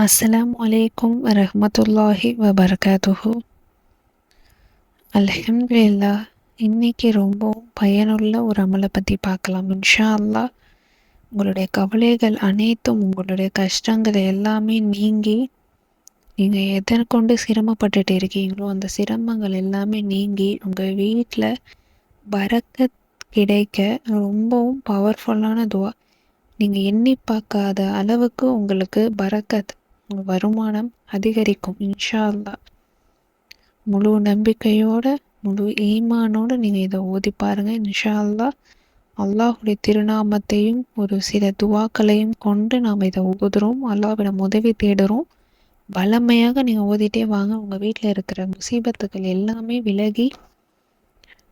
அஸ்லாம் வலைக்கும் வரஹ்மத்துல்லாஹி வபரகாத்துஹு அலமதுல்லா இன்னைக்கு ரொம்பவும் பயனுள்ள ஒரு அமலை பற்றி பார்க்கலாம் இன்ஷா அல்லாஹ் உங்களுடைய கவலைகள் அனைத்தும் உங்களுடைய கஷ்டங்கள் எல்லாமே நீங்கி நீங்கள் எதை கொண்டு சிரமப்பட்டுட்டு இருக்கீங்களோ அந்த சிரமங்கள் எல்லாமே நீங்கி உங்கள் வீட்டில் பறக்க கிடைக்க ரொம்பவும் பவர்ஃபுல்லான துவா நீங்கள் எண்ணி பார்க்காத அளவுக்கு உங்களுக்கு பறக்கத் உங்கள் வருமானம் அதிகரிக்கும் இன்ஷா அல்லா முழு நம்பிக்கையோட முழு ஈமானோடு நீங்கள் இதை ஓதி பாருங்கள் இன்ஷா அல்லா அல்லாஹுடைய திருநாமத்தையும் ஒரு சில துவாக்களையும் கொண்டு நாம் இதை ஓதுறோம். அல்லாஹ்விடம் உதவி தேடுறோம். வளமையாக நீங்கள் ஓதிட்டே வாங்க. உங்கள் வீட்டில் இருக்கிற முசீபத்துகள் எல்லாமே விலகி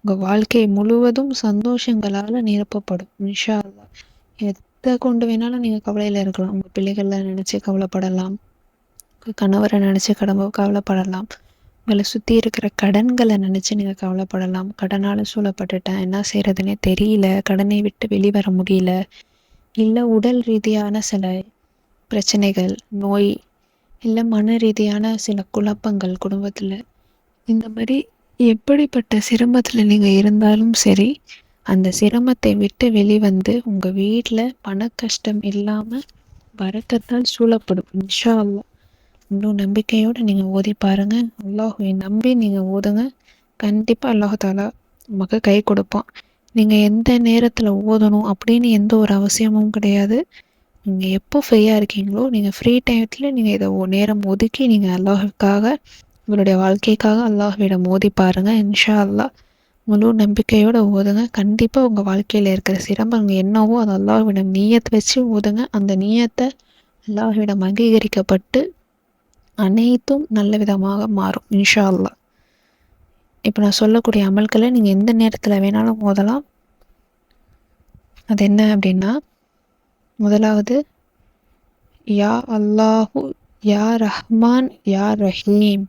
உங்கள் வாழ்க்கை முழுவதும் சந்தோஷங்களால் நிரப்பப்படும் இன்ஷா அல்லா எதை கொண்டு வேணாலும் நீங்கள் கவலையில் இருக்கலாம். உங்கள் பிள்ளைகள்லாம் நினச்சி கவலைப்படலாம். கணவரை நினச்சி கடம்ப கவலைப்படலாம். உங்களை சுற்றி இருக்கிற கடன்களை நினச்சி நீங்கள் கவலைப்படலாம். கடனால் சூழப்பட்டுட்டேன். என்ன செய்கிறதுனே தெரியல. கடனை விட்டு வெளிவர முடியல. இல்லை உடல் ரீதியான சில பிரச்சனைகள் நோய் இல்லை மன ரீதியான சில குழப்பங்கள் குடும்பத்தில். இந்த மாதிரி எப்படிப்பட்ட சிரமத்தில் நீங்கள் இருந்தாலும் சரி அந்த சிரமத்தை விட்டு வெளிவந்து உங்கள் வீட்டில் பண கஷ்டம் இல்லாமல் வரக்கத்தால் சூழப்படும். இன்ஷா அல்லாஹ். இன்னும் நம்பிக்கையோடு நீங்கள் ஓதி பாருங்கள் அல்லாஹுவை நம்பி நீங்கள் ஓதுங்க. கண்டிப்பாக அல்லாஹாலா நமக்கு கை கொடுப்பான். நீங்கள் எந்த நேரத்தில் ஓதணும் அப்படின்னு எந்த ஒரு அவசியமும் கிடையாது. நீங்கள் எப்போ ஃப்ரீயாக இருக்கீங்களோ நீங்கள் ஃப்ரீ டைத்தில் நீங்கள் இதை நேரம் ஒதுக்கி நீங்கள் அல்லாஹுக்காக உங்களுடைய வாழ்க்கைக்காக அல்லாஹுவிடம் ஓதி பாருங்கள் இன்ஷா அல்லாஹ். முழு நம்பிக்கையோடு ஓதுங்க. கண்டிப்பாக உங்கள் வாழ்க்கையில் இருக்கிற சிரமங்கள் என்னவோ அது அல்லாஹுவிடம் நீயத்தை வச்சு ஓதுங்க. அந்த நீயத்தை அல்லாஹுவிடம் அங்கீகரிக்கப்பட்டு அனைத்தும் நல்ல விதமாக மாறும் இன்ஷா அல்லாஹ் இப்போ நான் சொல்லக்கூடிய அமல்களை நீங்கள் எந்த நேரத்தில் வேணாலும் ஓதலாம். அது என்ன அப்படின்னா முதலாவது யா அல்லாஹு யா ரஹ்மான் யா ரஹீம்.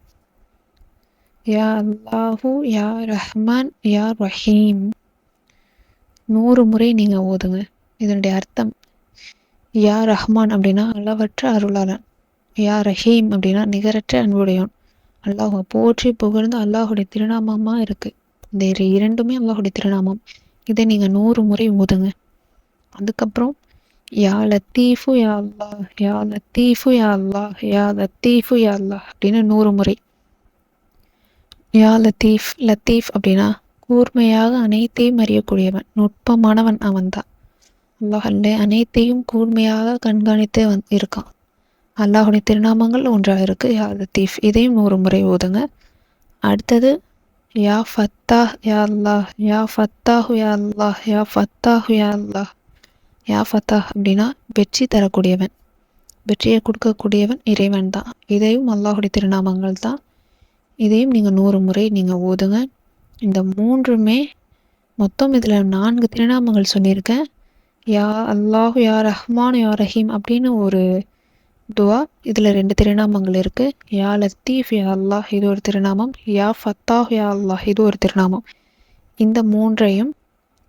யா அல்லாஹு யா ரஹ்மான் யா ரஹீம். நூறு முறை நீங்கள் ஓதுங்க. இதனுடைய அர்த்தம் யா ரஹ்மான் அப்படின்னா அளவற்ற அருளாளன். யா ரஹீம் அப்படின்னா நிகரற்ற அன்புடையவன். அல்லாஹ் போற்றி புகழ்ந்து அல்லாஹுடைய திருநாமமாக இருக்குது இந்த இரண்டுமே அல்லாஹுடைய திருநாமம். இதை நீங்கள் நூறு முறை ஓதுங்க. அதுக்கப்புறம் யா லத்தீஃபு யா அல்லாஹ் யா லத்தீஃபு யா அல்லாஹ் யா லத்தீஃபு யா அல்லாஹ் அப்படின்னு நூறு முறை. யா லத்தீஃப் லத்தீஃப் அப்படின்னா கூர்மையாக அனைத்தையும் அறியக்கூடியவன் நுட்பமானவன் அவன்தான். அல்லாஹ் அல்ல அனைத்தையும் கூர்மையாக கண்காணித்து வந் இருக்கான். அல்லாஹுடைய திருநாமங்கள் ஒன்றாக இருக்குது யா லத்தீஃப். இதையும் நூறு முறை ஓதுங்க. அடுத்தது யா ஃபத்தாஹ் யா அல்லாஹ் யா ஃபத்தாஹு யா அல்லாஹ் யா ஃபத்தாஹு யா அல்லாஹ். யா ஃபத்தாஹ் அப்படின்னா வெற்றி தரக்கூடியவன். வெற்றியை கொடுக்கக்கூடியவன் இறைவன் தான். இதையும் அல்லாஹுடைய திருநாமங்கள் தான். இதையும் நீங்கள் நூறு முறை நீங்கள் ஓதுங்க. இந்த மூன்றுமே மொத்தம் இதில் நான்கு திருநாமங்கள் சொல்லியிருக்கேன். யா அல்லாஹு யா ரஹ்மான் யா ரஹீம் அப்படின்னு ஒரு துவா. இதில் ரெண்டு திருநாமங்கள் இருக்குது யா லத்தீஃப் யா அல்லாஹ் இது ஒரு திருநாமம். யா ஃபத்தாஹ் யா அல்லாஹ் இது ஒரு திருநாமம். இந்த மூன்றையும்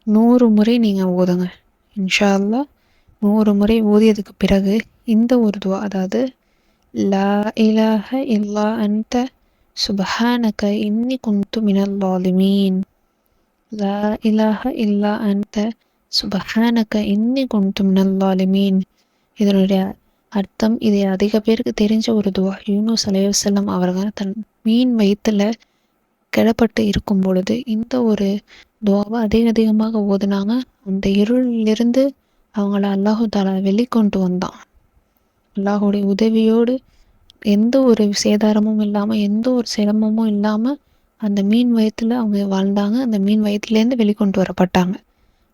நூறு முறை நீங்கள் ஓதுங்க. இன்ஷா அல்லாஹ் நூறு முறை ஓதியதுக்கு பிறகு இந்த ஒரு துவா அதாவது லா இலாஹ இல்லா அன்த சுபஹானக இன்னி குந்து மினல் லாலிமீன் லா இலாஹ இல்லா அன்த சுபஹானக இன்னி குந்து மினல் லாலிமீன் இதனுடைய அர்த்தம் இது அதிக பேருக்கு தெரிஞ்ச ஒரு துவா. யூனுஸ் அலையுசல்லம் அவர்கள் தன் மீன் வயிற்றுல கிடப்பட்டு இருக்கும் பொழுது இந்த ஒரு துவாவை அதிக அதிகமாக ஓதுனாங்க. அந்த இருளிலிருந்து அவங்கள அல்லாஹு தாலா வெளிக்கொண்டு வந்தான். அல்லாஹுடைய உதவியோடு எந்த ஒரு சேதாரமும் இல்லாமல் எந்த ஒரு சிரமமும் இல்லாமல் அந்த மீன் வயிற்றுல அவங்க வாழ்ந்தாங்க. அந்த மீன் வயிற்றுலேருந்து வெளிக்கொண்டு வரப்பட்டாங்க.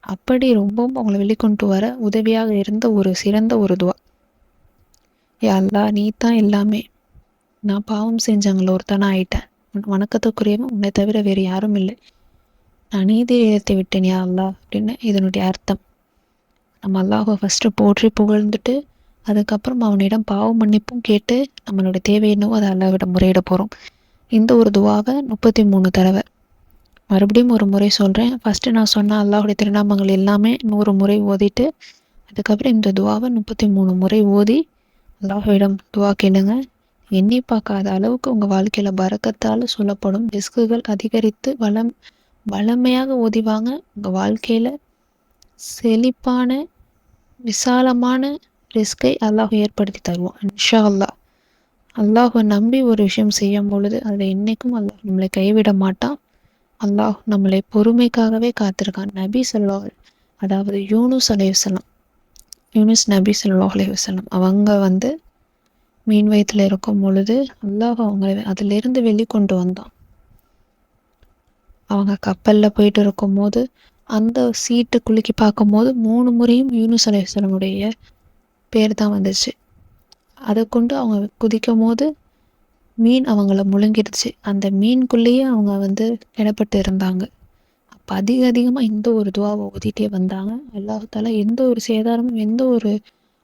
அப்படி ரொம்பவும் அவங்கள வெளிக்கொண்டு வர உதவியாக இருந்த ஒரு சிறந்த ஒரு துவா. யா நீ தான் எல்லாமே. நான் பாவம் செஞ்சவங்கள ஒருத்தனா ஆயிட்டேன். வணக்கத்துக்குரியவன் உன்னை தவிர வேறு யாரும் இல்லை. நான் நீதி இடத்தை விட்டேன் யா அல்லாஹ் அப்படின்னு இதனுடைய அர்த்தம். நம்ம அல்லாஹை ஃபஸ்ட்டு போற்றி புகழ்ந்துட்டு அதுக்கப்புறம் அவனிடம் பாவ மன்னிப்பும் கேட்டு நம்மளுடைய தேவை என்னவோ அதை அல்லாவிடம் முறையிட போகிறோம் இந்த ஒரு துவாவை முப்பத்தி மூணு தடவை. மறுபடியும் ஒரு முறை சொல்கிறேன் ஃபஸ்ட்டு நான் சொன்ன அல்லாஹுடைய திருநாமங்கள் எல்லாமே நூறு முறை ஓதிட்டு அதுக்கப்புறம் இந்த துவாவை முப்பத்தி மூணு முறை ஓதி அல்லாஹ்விடம் துவா கேளுங்க. எண்ணி பார்க்காத அளவுக்கு உங்கள் வாழ்க்கையில் பறக்கத்தால் சொல்லப்படும் ரிஸ்குகள் அதிகரித்து வளம் வளமையாக ஓதிவாங்க. உங்கள் வாழ்க்கையில் செழிப்பான விசாலமான ரிஸ்கை அல்லாஹ் ஏற்படுத்தி தருவான் இன்ஷா அல்லாஹ் அல்லாஹை நம்பி ஒரு விஷயம் செய்யும் பொழுது அதில் என்றைக்கும் அல்லாஹ் நம்மளை கைவிட மாட்டான். அல்லாஹ் நம்மளை பொறுமைக்காகவே காத்திருக்கான். நபி சொல்லாஹ் அதாவது யூனு அலையுசலாம் யூனிஸ் நபி சொல்லாஹ் வசலம் அவங்க வந்து மீன் வயிற்றில் இருக்கும் பொழுது அல்லாஹ் அவங்க அதிலிருந்து வெளிக்கொண்டு வந்தான். அவங்க கப்பலில் போயிட்டு இருக்கும்போது அந்த சீட்டு குலுக்கி பார்க்கும்போது மூணு முறையும் யூனுஸ் அலையுசலமுடைய பேர் தான் வந்துச்சு. அதை கொண்டு அவங்க குதிக்கும் போது மீன் அவங்கள முழுங்கிடுச்சு. அந்த மீன்குள்ளேயே அவங்க வந்து இடப்பட்டு இருந்தாங்க. இப்போ அதிக அதிகமாக இந்த ஒரு துவாவை ஊதிட்டே வந்தாங்க. அல்லாஹால எந்த ஒரு சேதாரமும் எந்த ஒரு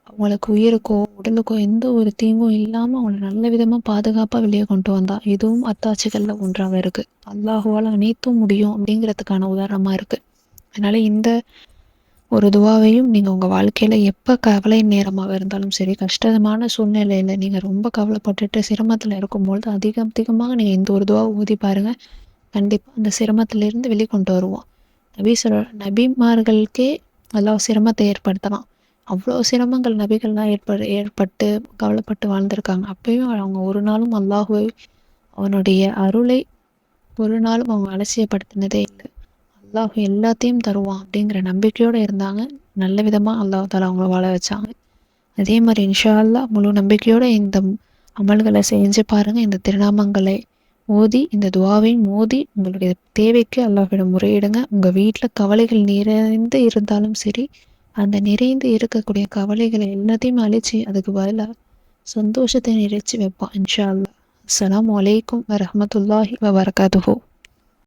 அவங்களுக்கு உயிருக்கோ உடலுக்கோ எந்த ஒரு தீங்கும் இல்லாமல் அவங்கள நல்ல விதமாக பாதுகாப்பாக வெளியே கொண்டு வந்தான் இதுவும் அத்தாட்சிகளில் ஒன்றாக இருக்குது அல்லாஹுவால் அனைத்தும் முடியும் அப்படிங்கிறதுக்கான உதாரணமாக இருக்குது அதனால் இந்த ஒரு துவாவையும் நீங்கள் உங்கள் வாழ்க்கையில் எப்போ கவலை நேரமாக இருந்தாலும் சரி கஷ்டமான சூழ்நிலையில் நீங்கள் ரொம்ப கவலைப்பட்டுட்டு சிரமத்தில் இருக்கும்பொழுது அதிக அதிகமாக நீங்கள் இந்த ஒரு துவா ஊதி பாருங்கள் கண்டிப்பாக அந்த சிரமத்திலேருந்து வெளிக்கொண்டு வருவோம். நபி சொல் நபிமார்களுக்கே நல்லா சிரமத்தை ஏற்படுத்தலாம். அவ்வளோ சிரமங்கள் நபிகள்லாம் ஏற்படு ஏற்பட்டு கவலைப்பட்டு வாழ்ந்திருக்காங்க. அப்பயும் அவங்க ஒரு நாளும் அல்லாஹுவை அவனுடைய அருளை ஒரு நாளும் அவங்க அலட்சியப்படுத்தினதே இல்லை. அல்லாஹ் எல்லாத்தையும் தருவான் அப்படிங்கிற நம்பிக்கையோடு இருந்தாங்க. நல்ல விதமாக அல்லாஹ் தாலா அவங்கள வாழ வச்சாங்க. அதே மாதிரி இன்ஷா அல்லா முழு நம்பிக்கையோடு இந்த அமல்களை செஞ்சு பாருங்கள் இந்த திருநாமங்களை ஓதி இந்த துவாவையும் மோதி உங்களுடைய தேவைக்கு அல்லாஹிடம் முறையிடுங்க. உங்கள் வீட்டில் கவலைகள் நிறைந்து இருந்தாலும் சரி அந்த நிறைந்து இருக்கக்கூடிய கவலைகளை எல்லாத்தையும் அழிச்சு அதுக்கு பதிலாக சந்தோஷத்தை நிறைச்சி வைப்பான் இன்ஷா அல்லா அஸ்லாம் வலைக்கும் வரமத்துல்லாஹி வபரகாத்துஹூ.